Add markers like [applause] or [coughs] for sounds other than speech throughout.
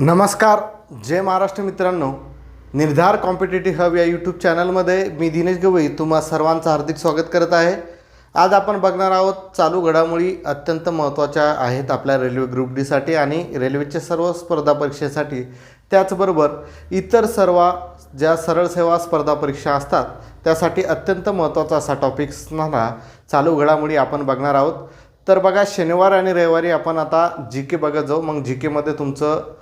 नमस्कार. जय महाराष्ट्र मित्रांनो. निर्धार कॉम्पिटेटिव्ह हब या यूट्यूब चॅनलमध्ये मी दिनेश गवई तुम्हा सर्वांचं हार्दिक स्वागत करत आहे. आज आपण बघणार आहोत चालू घडामोडी अत्यंत महत्त्वाच्या आहेत आपल्या रेल्वे ग्रुप डीसाठी आणि रेल्वेच्या सर्व स्पर्धा परीक्षेसाठी. त्याचबरोबर इतर सर्व ज्या सरळ सेवा स्पर्धा परीक्षा असतात त्यासाठी अत्यंत महत्त्वाचा असा टॉपिक असणारा चालू घडामोडी आपण बघणार आहोत. तर बघा शनिवार आणि रविवारी आपण आता जी के बघत जाऊ. मग जी केमध्ये तुमचं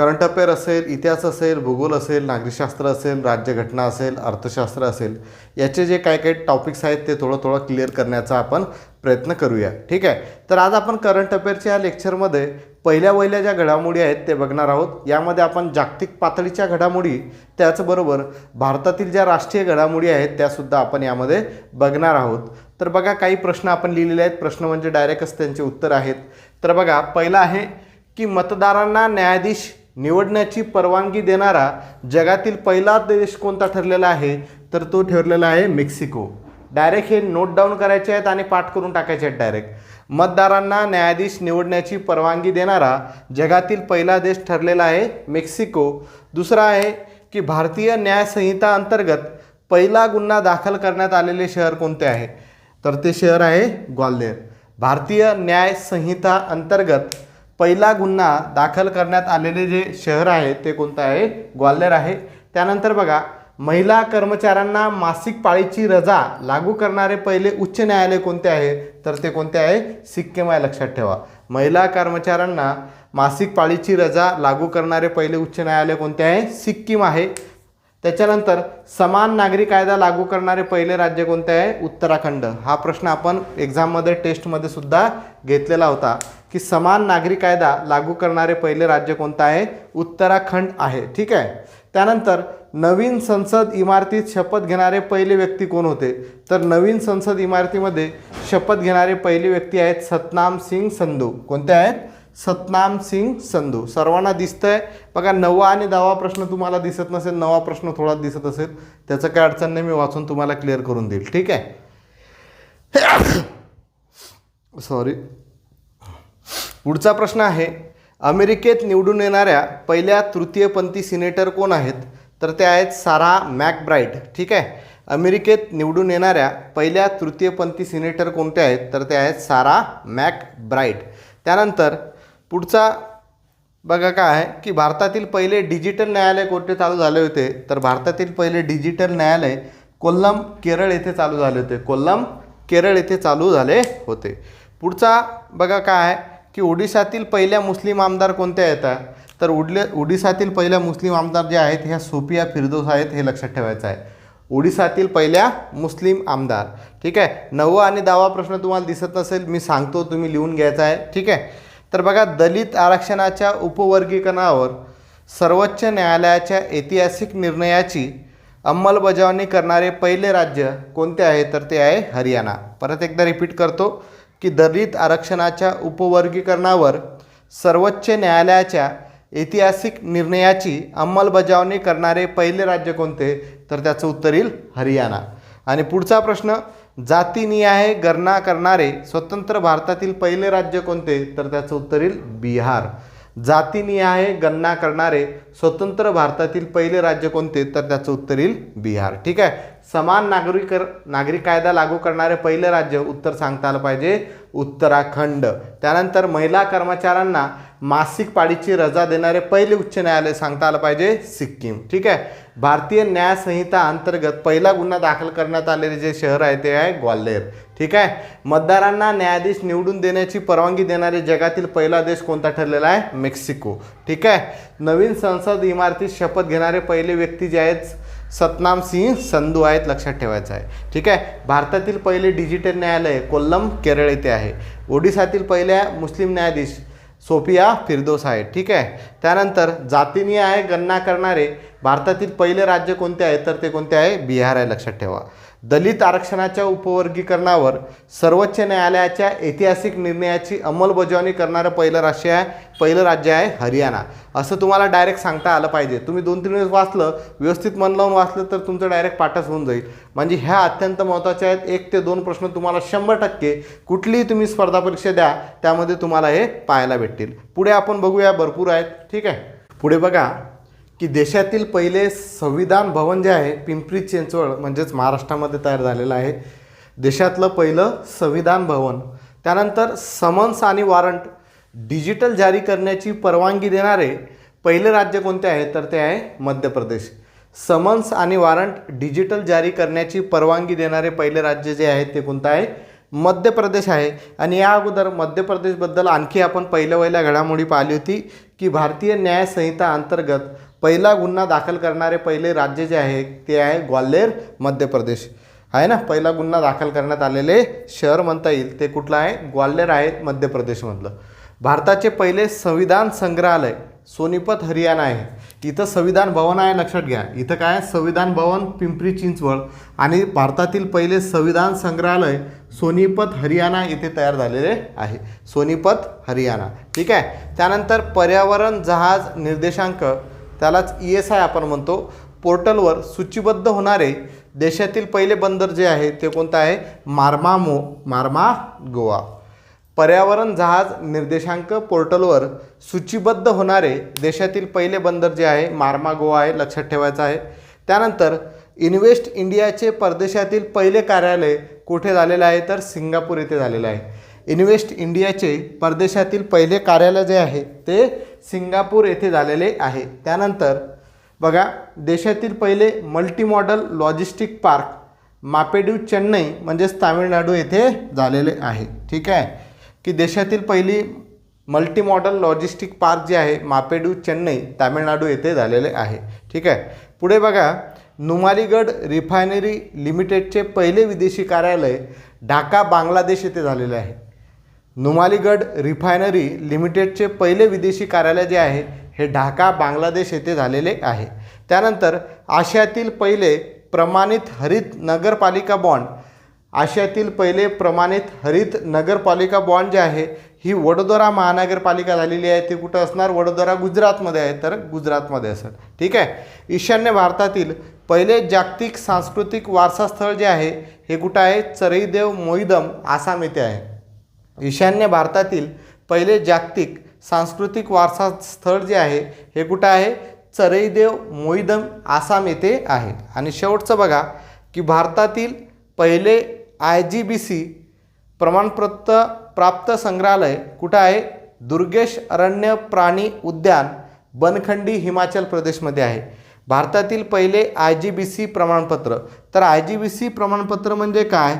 करंट अफेअर असेल इतिहास असेल भूगोल असेल नागरिकशास्त्र असेल राज्यघटना असेल अर्थशास्त्र असेल याचे जे काही काही टॉपिक्स आहेत ते थोडं थोडं क्लिअर करण्याचा आपण प्रयत्न करूया. ठीक आहे? तर आज आपण करंट अफेअरच्या या लेक्चरमध्ये पहिल्या वहिल्या ज्या घडामोडी आहेत ते बघणार आहोत. यामध्ये आपण जागतिक पातळीच्या घडामोडी त्याचबरोबर भारतातील ज्या राष्ट्रीय घडामोडी आहेत त्यासुद्धा आपण यामध्ये बघणार आहोत. तर बघा काही प्रश्न आपण लिहिलेले आहेत. प्रश्न म्हणजे डायरेक्टच त्यांचे उत्तर आहेत. तर बघा पहिला आहे की मतदारांना न्यायाधीश निवडण्याची परवानगी देणारा जगातील पहिला देश कोणता ठरलेला आहे? तर तो ठरलेला आहे मेक्सिको. डायरेक्ट हे नोट डाऊन करायचे आहेत आणि पाठ करून टाकायचे आहेत डायरेक्ट. मतदारांना न्यायाधीश निवडण्याची परवानगी देणारा जगातील पहिला देश ठरलेला आहे मेक्सिको. दुसरा आहे की भारतीय न्यायसंहिता अंतर्गत पहिला गुन्हा दाखल करण्यात आलेले शहर कोणते आहे? तर ते शहर आहे ग्वाल्हेर. भारतीय न्यायसंहिता अंतर्गत पहिला गुन्हा दाखल करण्यात आलेले जे शहर आहे ते कोणतं आहे? ग्वाल्हेर आहे. त्यानंतर बघा महिला कर्मचाऱ्यांना मासिक पाळीची रजा लागू करणारे पहिले उच्च न्यायालय कोणते आहे? तर ते कोणते आहे? सिक्कीम आहे लक्षात ठेवा. महिला कर्मचाऱ्यांना मासिक पाळीची रजा लागू करणारे पहिले उच्च न्यायालय कोणते आहे? सिक्कीम आहे. त्याच्यानंतर समान नागरी कायदा लागू करणारे पहिले राज्य कोणते आहे? उत्तराखंड. हा प्रश्न आपण एक्झाममध्ये टेस्टमध्ये सुद्धा घेतलेला होता. की समान नागरी कायदा लागू करणारे पहिले राज्य कोणतं आहे? उत्तराखंड आहे. ठीक आहे? त्यानंतर नवीन संसद इमारतीत शपथ घेणारे पहिले व्यक्ती कोण होते? तर नवीन संसद इमारतीमध्ये शपथ घेणारे पहिले व्यक्ती आहेत सतनाम सिंग संधू. कोणते आहेत? सतनाम सिंग संधू. सर्वांना दिसतंय. बघा नवा आणि दहावा प्रश्न तुम्हाला दिसत नसेल नवा प्रश्न थोडा दिसत असेल त्याचं काय अडचण नाही मी वाचून तुम्हाला क्लिअर करून देईल. ठीक आहे? [coughs] सॉरी पुढचा प्रश्न आहे अमेरिकेत निवडून येणाऱ्या पहिल्या तृतीयपंथी सिनेटर कोण आहेत? तर ते आहेत सारा मॅकब्राईट ठीक आहे? अमेरिकेत निवडून येणाऱ्या पहिल्या तृतीयपंथी सिनेटर कोणते आहेत? तर ते आहेत सारा मॅकब्राईट त्यानंतर पुढचा बघा काय आहे की भारतातील पहिले डिजिटल न्यायालय कोठे चालू झाले होते? तर भारतातील पहिले डिजिटल न्यायालय कोल्लम केरळ येथे चालू झाले होते. कोल्लम केरळ येथे चालू झाले होते. पुढचा बघा काय आहे की ओडिशातील पहिल्या मुस्लिम आमदार कोणत्या येतात तर उडले ओडिशातील पहिल्या मुस्लिम आमदार जे आहेत ह्या सोफिया फिरदोस आहेत हे लक्षात ठेवायचं आहे. ओडिशातील पहिल्या मुस्लिम आमदार ठीक आहे? नववा आणि दहावा प्रश्न तुम्हाला दिसत नसेल मी सांगतो तुम्ही लिहून घ्यायचा आहे ठीक आहे? तर बघा दलित आरक्षणाच्या उपवर्गीकरणावर सर्वोच्च न्यायालयाच्या ऐतिहासिक निर्णयाची अंमलबजावणी करणारे पहिले राज्य कोणते आहे? तर ते आहे हरियाणा. परत एकदा रिपीट करतो. की दलित आरक्षणाच्या उपवर्गीकरणावर सर्वोच्च न्यायालयाच्या ऐतिहासिक निर्णयाची अंमलबजावणी करणारे पहिले राज्य कोणते? तर त्याचं उत्तर येईल हरियाणा. आणि पुढचा प्रश्न जातीनिहाय गणना करणारे स्वतंत्र भारतातील पहिले राज्य कोणते? तर त्याचं उत्तर येईल बिहार. जातीनिहाय गणना करणारे स्वतंत्र भारतातील पहिले राज्य कोणते? तर त्याचं उत्तर येईल बिहार. ठीक आहे? समान नागरिक नागरिक कायदा लागू करणारे पहिले राज्य उत्तर सांगता आलं पाहिजे उत्तराखंड. त्यानंतर महिला कर्मचाऱ्यांना मासिक पाळीची रजा देणारे पहिले उच्च न्यायालय सांगता आलं पाहिजे सिक्कीम. ठीक आहे? भारतीय न्याय संहिता अंतर्गत पहिला गुन्हा दाखल करण्यात आलेले जे शहर आहे ते आहे ग्वाल्हेर. ठीक आहे? मतदारांना न्यायाधीश निवडून देण्याची परवानगी देणारे जगातील पहिला देश कोणता ठरलेला आहे? मेक्सिको. ठीक आहे? नवीन संसद इमारतीत शपथ घेणारे पहिले व्यक्ती जे आहेत सतनाम सिंह संधू आहेत लक्षात ठेवायचं आहे. ठीक आहे? भारतातील पहिले डिजिटल न्यायालय कोल्लम केरळ येथे आहे. ओडिसातील पहिल्या मुस्लिम न्यायाधीश सोफिया फिरदोस आहे ठीक आहे? त्यानंतर जातीनी आहे गणना करणारे भारतातील पहिले राज्य कोणते आहे? तर ते कोणते आहे? बिहार आहे लक्षात ठेवा. दलित आरक्षणाच्या उपवर्गीकरणावर सर्वोच्च न्यायालयाच्या ऐतिहासिक निर्णयाची अंमलबजावणी करणारं पहिलं राज्य आहे पहिलं राज्य आहे हरियाणा. असं तुम्हाला डायरेक्ट सांगता आलं पाहिजे. तुम्ही दोन तीन वेळेस वाचलं व्यवस्थित मन लावून वाचलं तर तुमचं डायरेक्ट पाठच होऊन जाईल. म्हणजे ह्या अत्यंत महत्त्वाच्या आहेत. एक ते दोन प्रश्न तुम्हाला शंभर टक्के कुठलीही तुम्ही स्पर्धा परीक्षा द्या त्यामध्ये तुम्हाला हे पाहायला भेटतील. पुढे आपण बघूया भरपूर आहेत. ठीक आहे? पुढे बघा. की देशातील पहिले संविधान भवन जे आहे पिंपरी चिंचवड म्हणजेच महाराष्ट्रामध्ये तयार झालेलं आहे. देशातलं पहिलं संविधान भवन. त्यानंतर समन्स आणि वॉरंट डिजिटल जारी करण्याची परवानगी देणारे पहिले राज्य कोणते आहे? तर ते आहे मध्य प्रदेश. समन्स आणि वॉरंट डिजिटल जारी करण्याची परवानगी देणारे पहिले राज्य जे आहे ते कोणतं आहे? मध्य प्रदेश आहे. आणि या अगोदर मध्य प्रदेशबद्दल आणखी आपण पहिल्या वहिल्या घडामोडी पाहिली होती की भारतीय न्यायसंहिता अंतर्गत पहिला गुन्हा दाखल करणारे पहिले राज्य जे आहे ते आहे ग्वाल्हेर मध्य प्रदेश आहे ना? पहिला गुन्हा दाखल करण्यात आलेले शहर म्हणता येईल. ते कुठलं आहे? ग्वाल्हेर आहे मध्य प्रदेशमधलं भारताचे पहिले संविधान संग्रहालय सोनीपत हरियाणा आहे. इथं संविधान भवन आहे लक्षात घ्या. इथं काय? आहे? संविधान भवन पिंपरी चिंचवड. आणि भारतातील पहिले संविधान संग्रहालय सोनीपत हरियाणा इथे तयार झालेले आहे. सोनीपत हरियाणा. ठीक आहे? त्यानंतर पर्यावरण जहाज निर्देशांक त्यालाच ई एस आय आपण म्हणतो. पोर्टलवर सूचीबद्ध होणारे देशातील पहिले बंदर जे आहे ते कोणतं आहे? मार्मा मो मार्मा गोवा. पर्यावरण जहाज निर्देशांक पोर्टलवर सूचीबद्ध होणारे देशातील पहिले बंदर जे आहे मार्मा गोवा आहे लक्षात ठेवायचं आहे. त्यानंतर इन्व्हेस्ट इंडियाचे परदेशातील पहिले कार्यालय कुठे झालेलं आहे? तर सिंगापूर येथे झालेलं आहे. इन्व्हेस्ट इंडियाचे परदेशातील पहिले कार्यालय जे आहे ते सिंगापूर येथे झालेले आहे. त्यानंतर बघा देशातील पहिले multi modal logistic park Mappedu Chennai म्हणजेच तामिळनाडू येथे झालेले आहे. ठीक आहे? की देशातील पहिली मल्टी मॉडल लॉजिस्टिक पार्क जे आहे मापेडू चेन्नई तामिळनाडू येथे झालेले आहे. ठीक आहे? पुढे बघा नुमालीगड रिफायनरी लिमिटेडचे पहिले विदेशी कार्यालय ढाका बांगलादेश येथे झालेले आहे. नुमालीगड रिफायनरी लिमिटेडचे पहिले विदेशी कार्यालय जे आहे हे ढाका बांगलादेश येथे झालेले आहे. त्यानंतर आशियातील पहिले प्रमाणित हरित नगरपालिका बॉन्ड आशियातील पहिले प्रमाणित हरित नगरपालिका बॉन्ड जे आहे ही वडोदरा महानगरपालिका झालेली आहे. ती कुठं असणार? वडोदरा गुजरातमध्ये आहे. तर गुजरातमध्ये असेल. ठीक आहे? ईशान्य भारतातील पहिले जागतिक सांस्कृतिक वारसा स्थळ जे आहे हे कुठं आहे? चरईदेव मोईदम आसाम येथे आहे. ईशान्य भारतातील पहिले जागतिक सांस्कृतिक वारसा स्थळ जे आहे हे कुठं आहे? चरईदेव मोईदम आसाम येथे आहे. आणि शेवटचं बघा की भारतातील पहिले आय जी बी सी प्रमाणपत्र प्राप्त संग्रहालय कुठं आहे? दुर्गेश अरण्य प्राणी उद्यान बनखंडी हिमाचल प्रदेशमध्ये आहे. भारतातील पहिले आय जी बी सी प्रमाणपत्र. तर आय जी बी सी प्रमाणपत्र म्हणजे काय?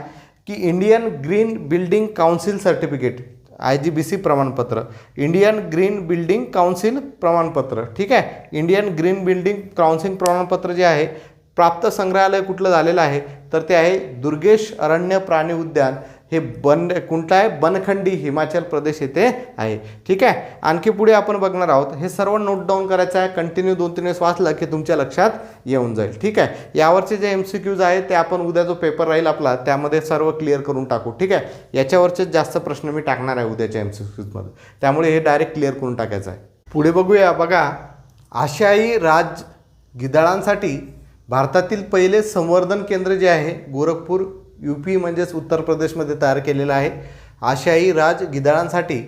की Indian green building council certificate I G B C प्रमाणपत्र. इंडियन ग्रीन बिल्डिंग काउन्सिल प्रमाणपत्र ठीक आहे? इंडियन ग्रीन बिल्डिंग काउन्सिल प्रमाणपत्र जे आहे प्राप्त संग्रहालय कुठलं झालेलं आहे? तर ते आहे दुर्गेश अरण्य प्राणी उद्यान. हे बन कुठलं आहे? बनखंडी हिमाचल प्रदेश येथे आहे. ठीक आहे? आणखी पुढे आपण बघणार आहोत. हे सर्व नोट डाऊन करायचं आहे. कंटिन्यू दोन तीन वेळेस वाचलं की तुमच्या लक्षात येऊन जाईल. ठीक आहे? यावरचे जे एम सी क्यूज आहेत ते आपण उद्या जो पेपर राहील आपला त्यामध्ये सर्व क्लिअर करून टाकू. ठीक आहे? याच्यावरचे जास्त प्रश्न मी टाकणार आहे उद्याच्या एम सी क्यूजमध्ये त्यामुळे हे डायरेक्ट क्लिअर करून टाकायचं आहे. पुढे बघूया. बघा आशियाई राज गिदळांसाठी भारतातील पहिले संवर्धन केंद्र जे आहे गोरखपूर यू पी म्हणजेच उत्तर प्रदेशमध्ये तयार केलेलं आहे. आशियाई राज गिधाडांसाठी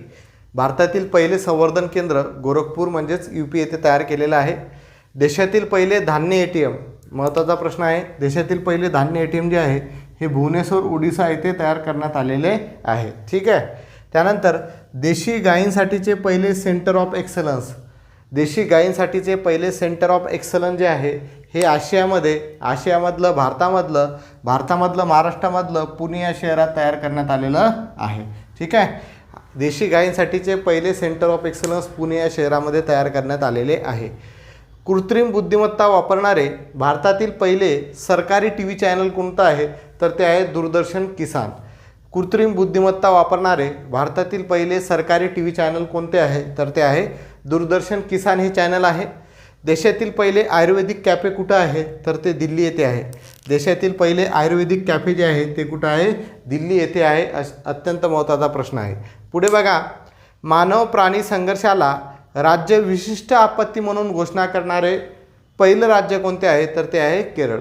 भारतातील पहिले संवर्धन केंद्र गोरखपूर म्हणजेच यू पी येथे तयार केलेलं आहे. देशातील पहिले धान्य ए टी एम महत्त्वाचा प्रश्न आहे. देशातील पहिले धान्य ए टी एम जे आहे हे भुवनेश्वर ओडिसा येथे तयार करण्यात आलेले आहे. ठीक आहे? त्यानंतर देशी गायींसाठीचे पहिले सेंटर ऑफ एक्सलन्स देशी गायींसाठीचे पहिले सेंटर ऑफ एक्सलन्स जे आहे हे आशियामध्ये आशियामधलं भारतामधलं भारतामधलं महाराष्ट्रामधलं पुणे या शहरात तयार करण्यात आलेलं आहे. ठीक आहे? देशी गायींसाठीचे पहिले सेंटर ऑफ एक्सलन्स पुणे या शहरामध्ये तयार करण्यात आलेले आहे. कृत्रिम बुद्धिमत्ता वापरणारे भारतातील पहिले सरकारी टी व्ही चॅनल कोणतं आहे? तर ते आहे दूरदर्शन किसान. कृत्रिम बुद्धिमत्ता वापरणारे भारतातील पहिले सरकारी टी व्ही चॅनल कोणते आहे? तर ते आहे दूरदर्शन किसान हे चॅनल आहे. देशातील पहिले आयुर्वेदिक कॅफे कुठं आहे? तर ते दिल्ली येथे आहे. देशातील पहिले आयुर्वेदिक कॅफे जे आहे ते कुठं आहे? दिल्ली येथे आहे अस अत्यंत महत्त्वाचा प्रश्न आहे. पुढे बघा. मानव प्राणी संघर्षाला राज्य विशिष्ट आपत्ती म्हणून घोषणा करणारे पहिलं राज्य कोणते आहे? तर ते आहे केरळ.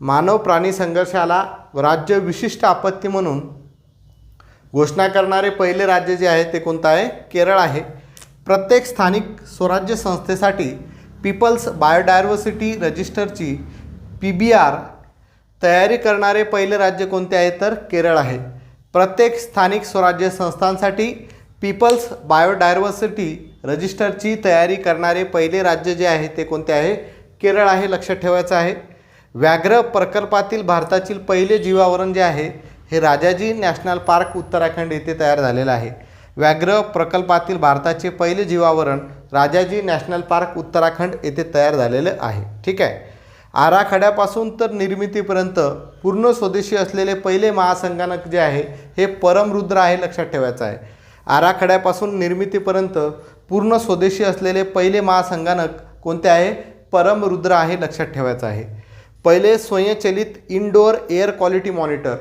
मानव प्राणी संघर्षाला राज्य विशिष्ट आपत्ती म्हणून घोषणा करणारे पहिले राज्य जे आहे ते कोणतं आहे? केरळ आहे. प्रत्येक स्थानिक स्वराज्य संस्थेसाठी पीपल्स बायोडायव्हर्सिटी रजिस्टरची पी बी आर तयारी करणारे पहिले राज्य कोणते आहे? तर केरळ आहे. प्रत्येक स्थानिक स्वराज्य संस्थांसाठी पीपल्स बायोडायव्हर्सिटी रजिस्टरची तयारी करणारे पहिले राज्य जे आहे ते कोणते आहे? केरळ आहे लक्षात ठेवायचं आहे. व्याघ्र प्रकल्पातील भारतातील पहिले जीवावरण जे आहे हे राजाजी नॅशनल पार्क उत्तराखंड येथे तयार झालेलं आहे. व्याघ्र प्रकल्पातील भारताचे पहिले जीवावरण राजाजी नॅशनल पार्क उत्तराखंड येथे तयार झालेलं आहे. ठीक आहे? आराखड्यापासून तर निर्मितीपर्यंत पूर्ण स्वदेशी असलेले पहिले महासंगणक जे आहे हे परमरुद्र आहे लक्षात ठेवायचं आहे. आराखड्यापासून निर्मितीपर्यंत पूर्ण स्वदेशी असलेले पहिले महासंगणक कोणते आहे? परमरुद्र आहे लक्षात ठेवायचं आहे. पहिले स्वयंचलित इनडोअर एअर क्वालिटी मॉनिटर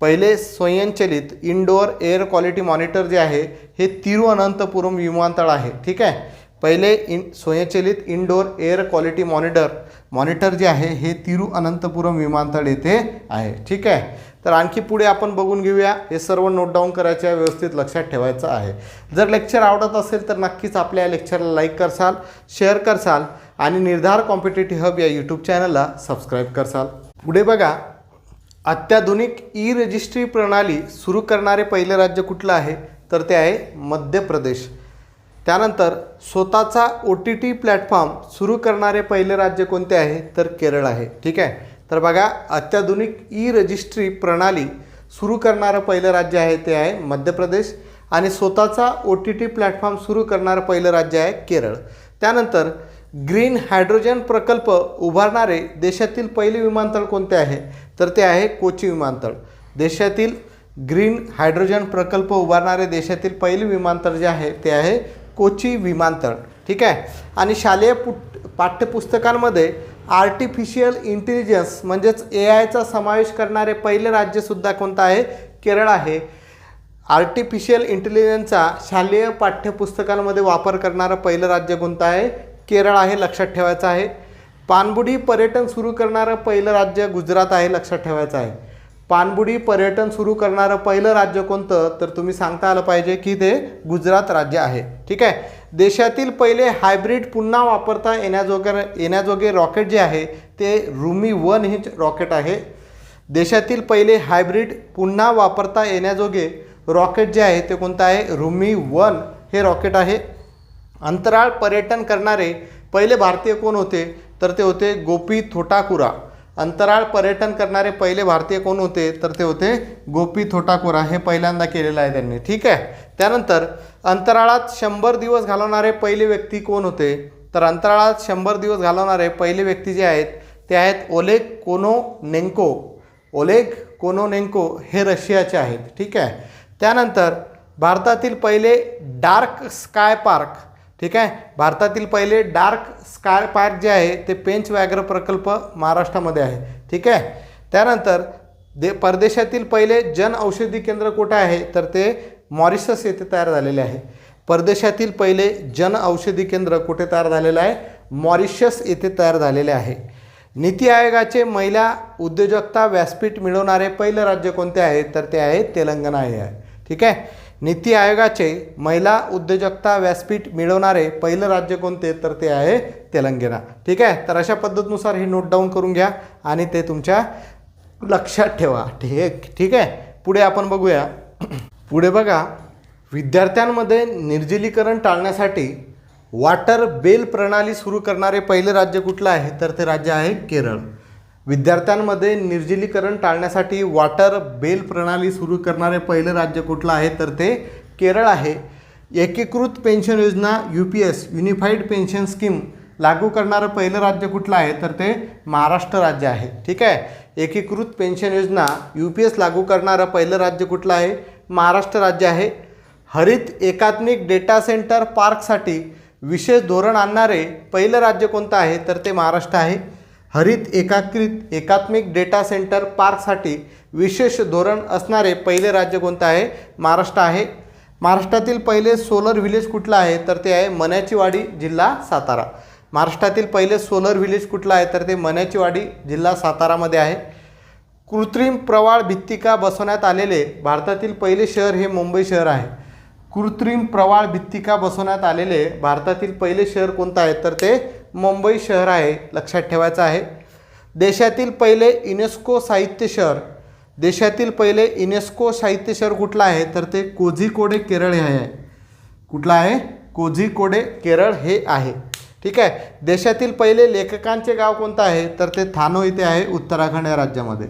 पहिले स्वयंचलित इनडोअर एअर क्वालिटी मॉनिटर जे आहे हे तिरुअनंतपुरम विमानतळ आहे. ठीक आहे? पहिले इन स्वयंचलित indoor air quality monitor monitor जे आहे हे तिरुअनंतपुरम विमानतळ येथे आहे. ठीक आहे? तर आणखी पुढे आपण बघून घेऊया. हे सर्व नोट डाऊन करायचं आहे व्यवस्थित लक्षात ठेवायचं आहे. जर लेक्चर आवडत असेल तर नक्कीच आपल्या या लेक्चरला लाईक करसाल शेअर करसाल आणि निर्धार कॉम्पिटेटिव्ह हब या यूट्यूब चॅनलला सबस्क्राईब करसाल. पुढे बघा. अत्याधुनिक ई रजिस्ट्री प्रणाली सुरू करणारे पहिले राज्य कुठलं आहे? तर ते आहे मध्य प्रदेश. त्यानंतर स्वतःचा ओ टी टी प्लॅटफॉर्म सुरू करणारे पहिले राज्य कोणते आहे? तर केरळ आहे. ठीक आहे? तर बघा अत्याधुनिक ई रजिस्ट्री प्रणाली सुरू करणारं पहिलं राज्य आहे ते आहे मध्य प्रदेश आणि स्वतःचा ओ टी टी प्लॅटफॉर्म सुरू करणारं पहिलं राज्य आहे केरळ. त्यानंतर ग्रीन हायड्रोजन प्रकल्प उभारणारे देशातील पहिले विमानतळ कोणते आहे? तर ते आहे कोची विमानतळ. देशातील ग्रीन हायड्रोजन प्रकल्प उभारणारे देशातील पहिले विमानतळ जे आहे ते आहे कोची विमानतळ ठीक आहे? आणि शालेय पुट पाठ्यपुस्तकांमध्ये आर्टिफिशियल इंटेलिजन्स म्हणजेच ए आयचा समावेश करणारे पहिले राज्यसुद्धा कोणतं आहे? केरळ आहे. आर्टिफिशियल इंटेलिजन्सचा शालेय पाठ्यपुस्तकांमध्ये वापर करणारं पहिलं राज्य कोणतं आहे? केरळ आहे लक्षात ठेवायचं आहे. पाणबुडी पर्यटन सुरू करणारं पहिलं राज्य गुजरात आहे लक्षात ठेवायचं आहे. पाणबुडी पर्यटन सुरू करणारं पहिलं राज्य कोणतं? तर तुम्ही सांगता आलं पाहिजे की ते गुजरात राज्य आहे. ठीक आहे? देशातील पहिले हायब्रिड पुन्हा वापरता येण्याजोगे येण्याजोगे रॉकेट जे आहे ते रुमी वन हे रॉकेट आहे. देशातील पहिले हायब्रिड पुन्हा वापरता येण्याजोगे रॉकेट जे आहे ते कोणतं आहे? रुमी वन हे रॉकेट आहे. अंतराळ पर्यटन करणारे पहिले भारतीय कोण होते? तर ते होते गोपी थोटाकुरा. अंतराळ पर्यटन करणारे पहिले भारतीय कोण होते? तर ते होते गोपी थोटाकोरा. हे पहिल्यांदा केलेलं आहे त्यांनी. ठीक आहे? त्यानंतर अंतराळात शंभर दिवस घालवणारे पहिले व्यक्ती कोण होते? तर अंतराळात शंभर दिवस घालवणारे पहिले व्यक्ती जे आहेत ते आहेत ओलेग कोनोनेंको ओलेग कोनोनेंको हे रशियाचे आहेत. ठीक आहे? त्यानंतर भारतातील पहिले डार्क स्काय पार्क. ठीक आहे? भारतातील पहिले डार्क स्काय पार्क जे आहे ते पेंच व्याघ्र प्रकल्प महाराष्ट्रामध्ये आहे. ठीक आहे? त्यानंतर दे परदेशातील पहिले जन औषधी केंद्र कुठे आहे? तर ते मॉरिशस येथे तयार झालेले आहे. परदेशातील पहिले जन औषधी केंद्र कुठे तयार झालेलं आहे? मॉरिशस येथे तयार झालेले आहे. नीती आयोगाचे महिला उद्योजकता व्यासपीठ मिळवणारे पहिलं राज्य कोणते आहे? तर ते आहे तेलंगणा हे आहे. ठीक आहे? नीती आयोगाचे महिला उद्योजकता व्यासपीठ मिळवणारे पहिलं राज्य कोणते? तर ते आहे तेलंगणा. ठीक आहे? तर अशा पद्धतीनुसार हे नोट डाऊन करून घ्या आणि ते तुमच्या लक्षात ठेवा. ठीक ठीक आहे? पुढे आपण बघूया. पुढे बघा. विद्यार्थ्यांमध्ये निर्जलीकरण टाळण्यासाठी वॉटर बेल प्रणाली सुरू करणारे पहिले राज्य कुठलं आहे? तर ते राज्य आहे केरळ. विद्यार्थ्यांमध्ये निर्जलीकरण टाळण्यासाठी वॉटर बेल प्रणाली सुरू करणारे पहिलं राज्य कुठलं आहे? तर ते केरळ आहे. एकीकृत पेन्शन योजना U P S unified pension scheme लागू करणारं पहिलं राज्य कुठलं आहे? तर ते महाराष्ट्र राज्य आहे. ठीक आहे? एकीकृत पेन्शन योजना यू पी एस लागू करणारं पहिलं राज्य कुठलं आहे? महाराष्ट्र राज्य आहे. हरित एकात्मिक डेटा सेंटर पार्कसाठी विशेष धोरण आणणारे पहिलं राज्य कोणतं आहे? तर ते महाराष्ट्र आहे. हरित एकाकृत एकात्मिक डेटा सेंटर पार्कसाठी विशेष धोरण असणारे पहिले राज्य कोणतं आहे? महाराष्ट्र आहे. महाराष्ट्रातील पहिले सोलर व्हिलेज कुठलं आहे? तर ते आहे मन्याचीवाडी जिल्हा सातारा. महाराष्ट्रातील पहिले सोलर व्हिलेज कुठलं आहे? तर ते मन्याचीवाडी जिल्हा सातारामध्ये आहे. कृत्रिम प्रवाळ भित्तिका बसवण्यात आलेले भारतातील पहिले शहर हे मुंबई शहर आहे. कृत्रिम प्रवाळ भित्तिका बसवण्यात आलेले भारतातील पहिले शहर कोणतं आहे? तर ते मुंबई शहर आहे लक्षात ठेवायचं आहे. देशातील पहिले युनेस्को साहित्य शहर. देशातील पहिले युनेस्को साहित्य शहर कुठलं आहे? तर ते कोझिकोडे केरळ हे आहे. कुठलं आहे? कोझिकोडे केरळ हे आहे. ठीक आहे? देशातील पहिले लेखकांचे गाव कोणतं आहे? तर ते थानो इथे आहे उत्तराखंड या राज्यामध्ये.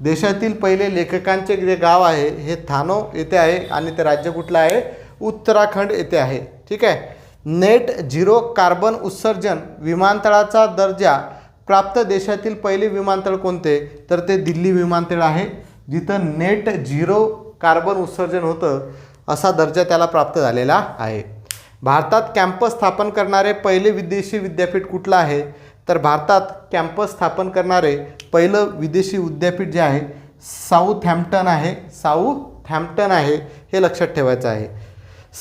देशातील पहिले लेखकांचे जे गाव आहे हे थानो येथे आहे आणि ते राज्य कुठलं आहे? उत्तराखंड येथे आहे. ठीक आहे? नेट झिरो कार्बन उत्सर्जन विमानतळाचा दर्जा प्राप्त देशातील पहिले विमानतळ कोणते? तर ते दिल्ली विमानतळ आहे. जिथं नेट झिरो कार्बन उत्सर्जन होतं असा दर्जा त्याला प्राप्त झालेला आहे. भारतात कॅम्पस स्थापन करणारे पहिले विदेशी विद्यापीठ कुठलं आहे? तर भारतात कॅम्पस स्थापन करणारे पहिलं विदेशी विद्यापीठ जे आहे साऊथ हॅम्प्टन आहे. साऊथ हॅम्प्टन आहे हे लक्षात ठेवायचं आहे.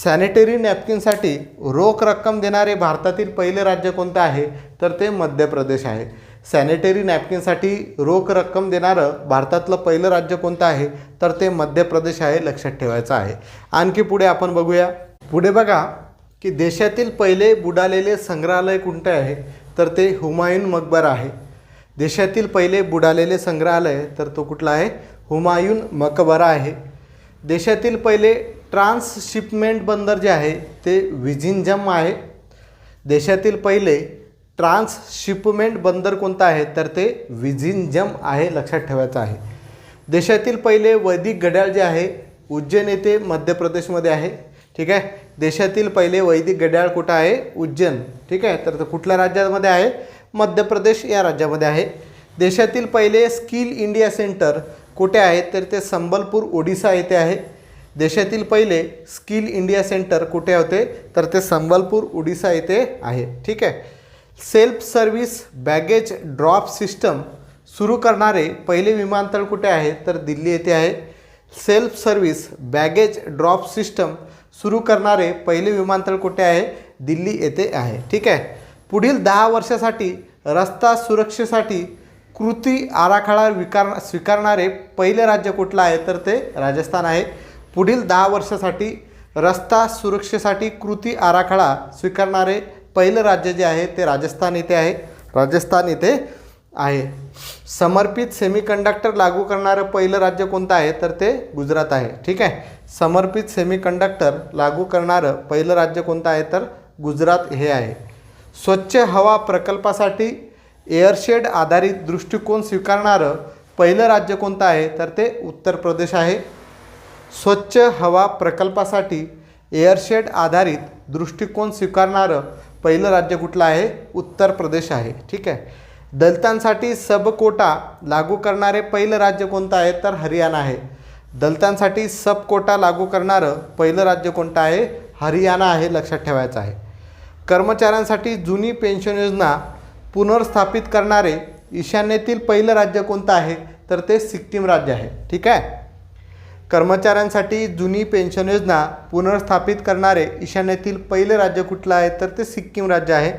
सॅनिटरी नॅपकिनसाठी रोख रक्कम देणारे भारतातील पहिले राज्य कोणतं आहे? तर ते मध्य प्रदेश आहे. सॅनिटरी नॅपकिनसाठी रोख रक्कम देणारं भारतातलं पहिलं राज्य कोणतं आहे? तर ते मध्य प्रदेश आहे लक्षात ठेवायचं आहे. आणखी पुढे आपण बघूया. पुढे बघा की देशातील पहिले बुडालेले संग्रहालय कोणते आहे? तर ते हुमायून मकबरा आहे. देशातील पहिले बुडालेले संग्रहालय तर तो कुठला आहे? हुमायून मकबरा आहे. देशातील पहिले ट्रान्सशिपमेंट बंदर जे आहे ते विझिंजम आहे. देशातील पहिले ट्रान्सशिपमेंट बंदर कोणतं आहे? तर ते विझिंजम आहे लक्षात ठेवायचं आहे. देशातील पहिले वैदिक घड्याळ जे आहे उज्जैन येथे मध्य प्रदेशमध्ये आहे. ठीक आहे? देशातील पहिले वैदिक घड्याळ कुठं आहे? उज्जैन. ठीक आहे? तर ते कुठल्या राज्यामध्ये आहे? मध्य प्रदेश या राज्यामध्ये आहे. देशातील पहिले स्किल इंडिया सेंटर कुठे आहे? तर ते संबलपूर ओडिसा येथे आहे. देशातील पहिले स्किल इंडिया सेंटर कुठे होते? तर ते संबलपूर उडिसा येथे आहे. ठीक आहे? Self service baggage drop system सुरू करणारे पहिले विमानतळ कुठे आहे? तर दिल्ली येथे आहे. Self service baggage drop system सुरू करणारे पहिले विमानतळ कुठे आहे? दिल्ली येथे आहे. ठीक आहे? पुढील दहा वर्षासाठी रस्ता सुरक्षेसाठी कृती आराखडा विकार स्वीकारणारे पहिले राज्य कुठलं आहे? तर ते राजस्थान आहे. पुढील दहा वर्षासाठी रस्ता सुरक्षेसाठी कृती आराखडा स्वीकारणारे पहिलं राज्य जे आहे ते राजस्थान येथे आहे. राजस्थान येथे आहे. समर्पित सेमीकंडक्टर लागू करणारं पहिलं राज्य कोणतं आहे? तर ते गुजरात आहे. ठीक आहे? समर्पित सेमीकंडक्टर लागू करणारं पहिलं राज्य कोणतं आहे? तर गुजरात हे आहे. स्वच्छ हवा प्रकल्पासाठी एअरशेड आधारित दृष्टिकोन स्वीकारणारं पहिलं राज्य कोणतं आहे? तर ते उत्तर प्रदेश आहे. स्वच्छ हवा प्रकल्पासाठी एअरशेड आधारित दृष्टिकोन स्वीकारणारं पहिलं राज्य कुठलं आहे? उत्तर प्रदेश आहे. ठीक आहे? दलितांसाठी सब कोटा लागू करणारे पहिलं राज्य कोणतं आहे? तर हरियाणा आहे. दलितांसाठी सब कोटा लागू करणारं पहिलं राज्य कोणतं आहे? हरियाणा आहे लक्षात ठेवायचं आहे. कर्मचाऱ्यांसाठी जुनी पेन्शन योजना पुनर्स्थापित करणारे ईशान्येतील पहिलं राज्य कोणतं आहे? तर ते सिक्कीम राज्य आहे. ठीक आहे? कर्मचाऱ्यांसाठी जुनी पेन्शन योजना पुनर्स्थापित करणारे ईशान्येतील पहिले राज्य कुठलं आहे? तर ते सिक्कीम राज्य आहे.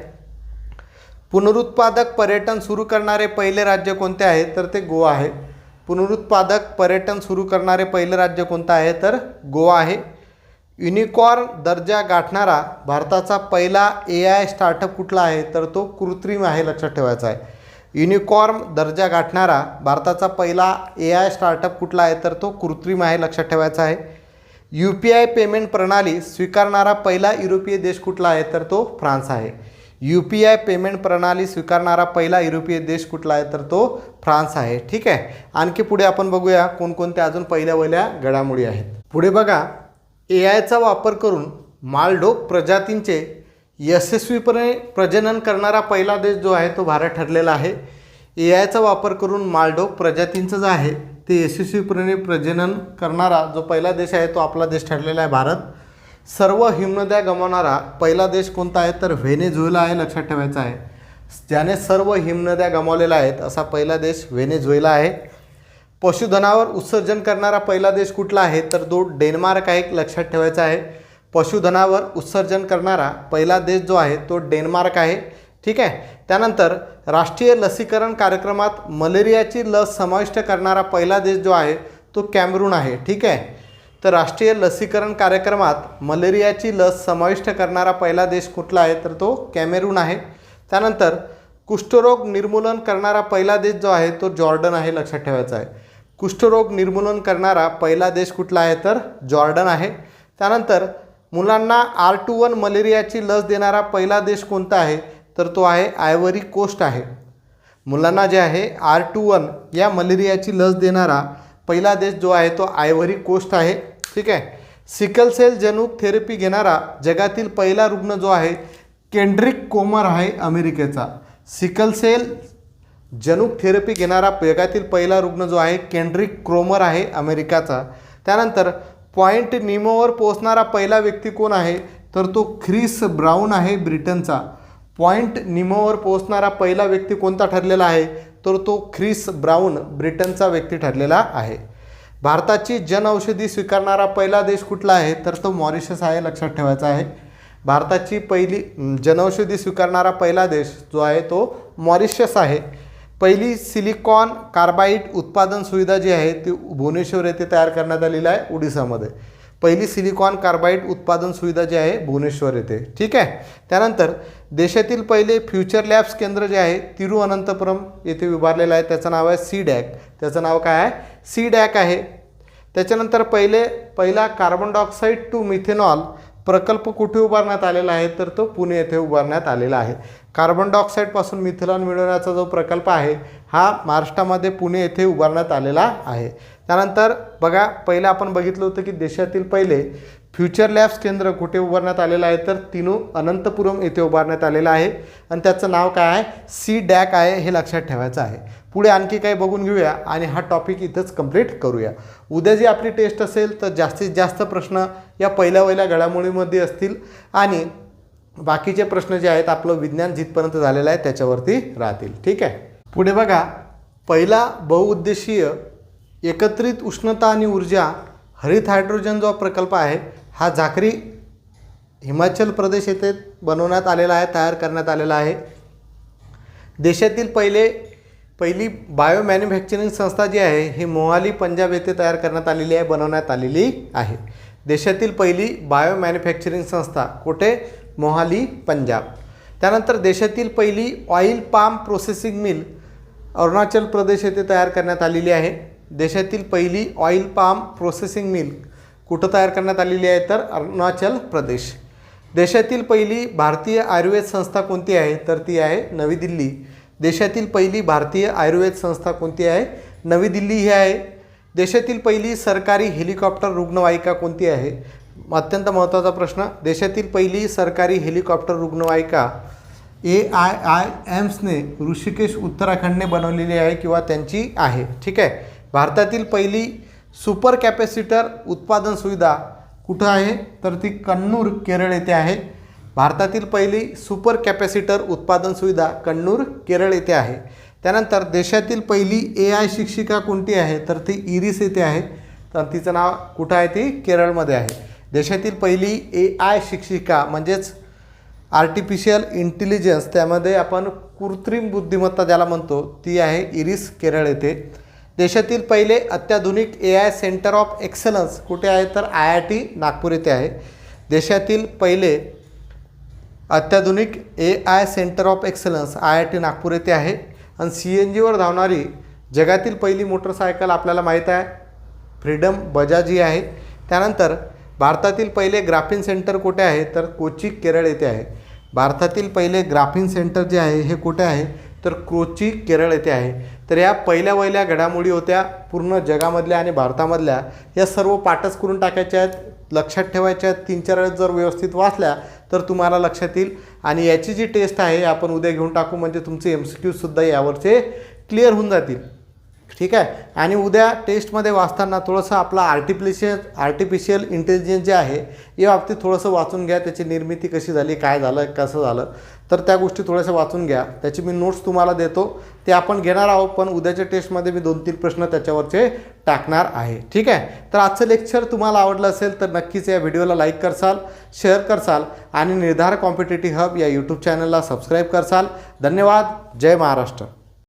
पुनरुत्पादक पर्यटन सुरू करणारे पहिले राज्य कोणते आहे? तर ते गोवा आहे. पुनरुत्पादक पर्यटन सुरू करणारे पहिले राज्य कोणतं आहे? तर गोवा आहे. युनिकॉर्न दर्जा गाठणारा भारताचा पहिला ए आय स्टार्टअप कुठला आहे? तर तो कृत्रिम आहे लक्षात ठेवायचा आहे. युनिकॉर्म दर्जा गाठणारा भारताचा पहिला ए आय स्टार्टअप कुठला आहे तर तो कृत्रिम आहे लक्षात ठेवायचा आहे. यू पी आय पेमेंट प्रणाली स्वीकारणारा पहिला युरोपीय देश कुठला आहे तर तो फ्रान्स आहे. यू पी आय पेमेंट प्रणाली स्वीकारणारा पहिला युरोपीय देश कुठला आहे तर तो फ्रान्स आहे. ठीक आहे? आणखी पुढे आपण बघूया कोणकोणत्या अजून पहिल्या वहिल्या घडामोडी आहेत. पुढे बघा ए आयचा वापर करून मालढोक प्रजातींचे यशस्वीपणे प्रजनन करणारा पहिला देश जो आहे तो भारत ठरलेला आहे. ए आयचा वापर करून मालडोक प्रजातींचं जे आहे. ते यशस्वीपणे प्रजनन करणारा जो पहिला देश आहे तो आपला देश ठरलेला आहे भारत. सर्व हिमनद्या गमावणारा पहिला देश कोणता आहे? तर व्हेनेझुएला आहे लक्षात ठेवायचा आहे. ज्याने सर्व हिमनद्या गमावलेल्या आहेत असा पहिला देश व्हेनेझुएला आहे. पशुधनावर उत्सर्जन करणारा पहिला देश कुठला आहे? तर तो डेन्मार्क आहे लक्षात ठेवायचा आहे. पशुधनावर उत्सर्जन करणारा पहिला देश जो आहे तो डेन्मार्क आहे. ठीक आहे? त्यानंतर राष्ट्रीय लसीकरण कार्यक्रमात मलेरियाची लस समाविष्ट करणारा पहिला देश जो आहे तो कॅमरून आहे. ठीक आहे? तर राष्ट्रीय लसीकरण कार्यक्रमात मलेरियाची लस समाविष्ट करणारा पहिला देश कुठला आहे? तर तो कॅमेरून आहे. त्यानंतर कुष्ठरोग निर्मूलन करणारा पहिला देश जो आहे तो जॉर्डन आहे लक्षात ठेवायचा आहे. कुष्ठरोग निर्मूलन करणारा पहिला देश कुठला आहे? तर जॉर्डन आहे. त्यानंतर मुलांना आर टू वन मलेरियाची लस देणारा पहिला देश कोणता आहे? तर तो आहे आयवरी कोस्ट आहे. मुलांना जे आहे आर टू वन या मलेरियाची लस देणारा पहिला देश जो आहे तो आयव्हरी कोस्ट आहे. ठीक आहे? सिकल सेल जनुक थेरपी घेणारा जगातील पहिला रुग्ण जो आहे केंड्रिक कोमर आहे अमेरिकेचा. सिकल सेल जनुक थेरपी घेणारा जगातील पहिला रुग्ण जो आहे केंड्रिक क्रोमर आहे अमेरिकाचा. त्यानंतर पॉईंट निमोवर पोहोचणारा पहिला व्यक्ती कोण आहे? तर तो ख्रिस ब्राऊन आहे ब्रिटनचा. पॉईंट निमोवर पोहोचणारा पहिला व्यक्ती कोणता ठरलेला आहे? तर तो ख्रिस ब्राऊन ब्रिटनचा व्यक्ती ठरलेला आहे. भारताची जनऔषधी स्वीकारणारा पहिला देश कुठला आहे? तर तो मॉरिशस आहे लक्षात ठेवायचा आहे. भारताची पहिली अं, जनौषधी स्वीकारणारा पहिला देश जो आहे तो मॉरिशस आहे. पहिली सिलिकॉन कार्बाईड उत्पादन सुविधा जी आहे ती भुवनेश्वर येथे तयार करण्यात आलेली आहे ओडिसामध्ये. पहिली सिलिकॉन कार्बाईड उत्पादन सुविधा जी आहे भुवनेश्वर येथे. ठीक आहे? त्यानंतर देशातील पहिले फ्युचर लॅब्स केंद्र जे आहे तिरुअनंतपुरम येथे उभारलेलं आहे. त्याचं नाव आहे सी डॅक. त्याचं नाव काय आहे? सी डॅक आहे. त्याच्यानंतर पहिले पहिला कार्बन डायऑक्साईड टू मिथेनॉल प्रकल्प कुठे उभारण्यात आलेला आहे? तर तो पुणे येथे उभारण्यात आलेला आहे. कार्बन डायऑक्साईडपासून मिथेनॉल मिळवण्याचा जो प्रकल्प आहे हा महाराष्ट्रामध्ये पुणे येथे उभारण्यात आलेला आहे. त्यानंतर बघा पहिलं आपण बघितलं होतं की देशातील पहिले फ्युचर लॅब्स केंद्र कुठे उभारण्यात आलेलं आहे तर तिनू अनंतपुरम येथे उभारण्यात आलेलं आहे. आणि त्याचं नाव काय आहे? सी डॅक आहे हे लक्षात ठेवायचं आहे. पुढे आणखी काही बघून घेऊया आणि हा टॉपिक इथंच कंप्लीट करूया. उद्या जी आपली टेस्ट असेल तर जास्तीत जास्त प्रश्न या पहिल्या पहिल्या घडामोडीमध्ये असतील. आणि बाकीचे प्रश्न जे आहेत आपलं विज्ञान जिथपर्यंत झालेलं आहे त्याच्यावरती राहतील. ठीक आहे? पुढे बघा. पहिला बहुउद्देशीय एकत्रित उष्णता आणि ऊर्जा हरित हायड्रोजन जो प्रकल्प आहे हा झाकरी हिमाचल प्रदेश येथे बनवण्यात आलेला आहे तयार करण्यात आलेला आहे. देशातील पहिले पहिली बायो मॅन्युफॅक्चरिंग संस्था जी आहे ही मोहाली पंजाब येथे तयार करण्यात आलेली आहे बनवण्यात आलेली आहे. देशातील पहिली बायो मॅन्युफॅक्चरिंग संस्था कुठे? मोहाली पंजाब. त्यानंतर देशातील पहिली oil palm processing mill Arunachal Pradesh येथे तयार करण्यात आलेली आहे. देशातील पहिली ऑइल पाम प्रोसेसिंग मिल कुठं तयार करण्यात आलेली आहे तर अरुणाचल प्रदेश. देशातील पहिली भारतीय आयुर्वेद संस्था कोणती आहे? तर ती आहे नवी दिल्ली. देशातील पहिली भारतीय आयुर्वेद संस्था कोणती आहे? नवी दिल्ली ही आहे. देशातील पहिली सरकारी हेलिकॉप्टर रुग्णवाहिका कोणती आहे? अत्यंत महत्त्वाचा प्रश्न देशातील पहिली सरकारी हेलिकॉप्टर रुग्णवाहिका ए आय आय एम्सने ऋषिकेश उत्तराखंडने बनवलेली आहे किंवा त्यांची आहे. ठीक आहे? भारतातील पहिली सुपर कॅपॅसिटर उत्पादन सुविधा कुठं आहे? तर ती कन्नूर केरळ येथे आहे. भारतातील पहिली सुपर कॅपॅसिटर उत्पादन सुविधा कन्नूर केरळ येथे आहे. त्यानंतर देशातील पहिली ए आय शिक्षिका कोणती आहे? तर ती इरिस येथे आहे. तर तिचं नाव कुठं आहे? ती केरळमध्ये आहे. देशातील पहिली ए आय शिक्षिका म्हणजेच आर्टिफिशियल इंटेलिजन्स त्यामध्ये आपण कृत्रिम बुद्धिमत्ता ज्याला म्हणतो ती आहे इरिस केरळ येथे. देशातील पहिले अत्याधुनिक A I centre of excellence कुठे आहे? तर आय आय टी नागपूर येथे आहे. देशातील पहिले अत्याधुनिक A I centre of excellence I I T Nagpur येथे आहे. आणि सी एन जीवर धावणारी जगातील पहिली मोटरसायकल आपल्याला माहीत आहे. फ्रीडम बजाजी आहे. त्यानंतर भारतातील पहिले ग्राफिन सेंटर कुठे आहे? तर कोची केरळ येथे आहे. भारतातील पहिले ग्राफिन सेंटर जे आहे हे कुठे आहे? तर क्रोची केरळ येथे आहे. तर या पहिल्या वहिल्या घडामोडी होत्या पूर्ण जगामधल्या आणि भारतामधल्या. या सर्व पाठच करून टाकायच्या आहेत लक्षात ठेवायच्या आहेत. तीन चार वेळेस जर व्यवस्थित वाचल्या तर तुम्हाला लक्षात येईल. आणि याची जी टेस्ट आहे आपण उद्या घेऊन टाकू. म्हणजे तुमचे एम सी क्यूसुद्धा यावरचे क्लिअर होऊन जातील. ठीक आहे? आणि उद्या टेस्टमध्ये वाचताना थोडंसं आपला आर्टिफिशियल आर्टिफिशियल इंटेलिजन्स जे आहे या बाबतीत थोडंसं वाचून घ्या. त्याची निर्मिती कशी झाली काय झालं कसं झालं तर त्या गोष्टी थोड्याशा वाचून घ्या. त्याची मी नोट्स तुम्हाला देतो. ते आपण घेणार आहोत पण उद्याच्या टेस्टमध्ये मी दोन तीन प्रश्न त्याच्यावरचे टाकणार आहे. ठीक आहे? तर आजचं लेक्चर तुम्हाला आवडलं असेल तर नक्कीच या व्हिडिओला लाईक करसाल शेअर करसाल आणि निर्धार कॉम्पिटेटिव्ह हब या यूट्यूब चॅनलला सबस्क्राईब करसाल. धन्यवाद. जय महाराष्ट्र.